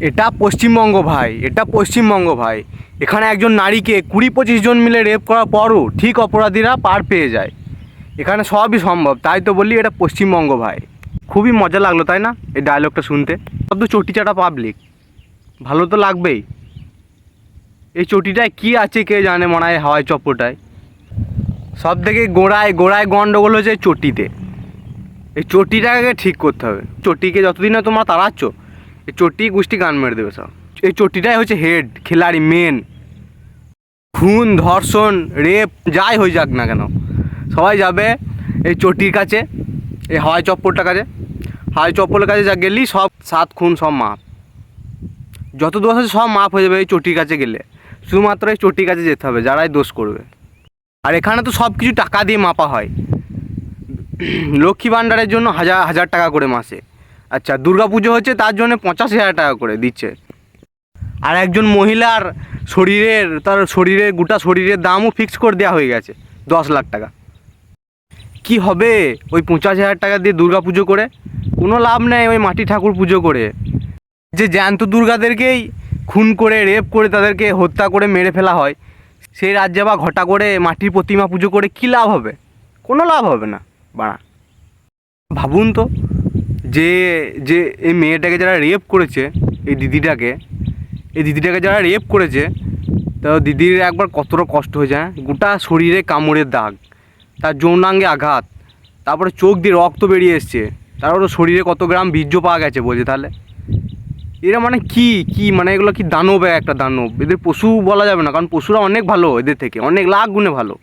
এটা পশ্চিমবঙ্গ ভাই, এটা পশ্চিমবঙ্গ ভাই। এখানে একজন নারীকে কুড়ি পঁচিশ জন মিলে রেপ করার পরও ঠিক অপরাধীরা পার পেয়ে যায়। এখানে সবই সম্ভব, তাই তো বললি এটা পশ্চিমবঙ্গ ভাই। খুবই মজা লাগল, তাই না? এই ডায়লগটা শুনতে। সব তো চটি চাটা পাবলিক ভালো তো লাগবেই। এই চটিটায় কি আছে কে জানে, মনে হয় হাওয়াই চপ্পটায়। সব থেকে গোড়ায় গোড়ায় গন্ডগোল হচ্ছে এই চটিতে। এই চটিটাকে ঠিক করতে হবে। চটিকে যতদিন না তোমরা তাড়াচ্ছ এই চটি গুষ্টি গান মেরে দেবে সব। এই চটিটাই হচ্ছে হেড খেলাড়ি মেন খুন, ধর্ষণ রেপ যাই হয়ে যাক না কেন। সবাই যাবে এই চটির কাছে, এই হাওয়াই চপ্পলটার কাছে। হাওয়াই চপ্পলের কাছে যা গেলি সব সাত খুন, সব মাপ। যত দোষ আছে সব মাপ হয়ে যাবে এই চটির কাছে গেলে। শুধুমাত্র এই চটির কাছে যেতে হবে, যারাই দোষ করবে। আর এখানে তো সব কিছু টাকা দিয়ে মাপা হয়। লক্ষ্মী ভাণ্ডারের জন্য হাজার হাজার টাকা করে মাসে। আচ্ছা পুজো হচ্ছে তার জন্য পঁচাশি হাজার টাকা করে দিচ্ছে। আর একজন মহিলার শরীরের, তার শরীরের, গোটা শরীরের দামও ফিক্স করে দেওয়া হয়ে গেছে, দশ লাখ টাকা। কি হবে ওই পঁচাশি হাজার টাকা দিয়ে দুর্গা পুজো করে? কোনো লাভ নেই ওই মাটি ঠাকুর পুজো করে। যে জ্যান্ত দুর্গাদেরকেই খুন করে রেপ করে, তাদেরকে হত্যা করে মেরে ফেলা হয়, সেই রাজ্যে বা ঘটা করে মাটির প্রতিমা পুজো করে কী লাভ হবে? কোনো লাভ হবে না, বাড়া। ভাবুন তো। যে যে এই মেয়েটাকে যারা রেপ করেছে, এই দিদিটাকে এই দিদিটাকে যারা রেপ করেছে, তো দিদির একবার কতটা কষ্ট হয়ে? যায় গোটা শরীরে কামড়ের দাগ, তার যৌনাঙ্গে আঘাত, তারপরে চোখ দিয়ে রক্ত বেরিয়ে এসছে, তারপরে শরীরে কত গ্রাম বীর্য পাওয়া গেছে বলছে তাহলে? এরা মানে কি কি মানে এগুলো কি দানব এক একটা দানব? এদের পশু বলা যাবে না, কারণ পশুরা অনেক ভালো এদের থেকে, অনেক লাখ গুণে ভালো।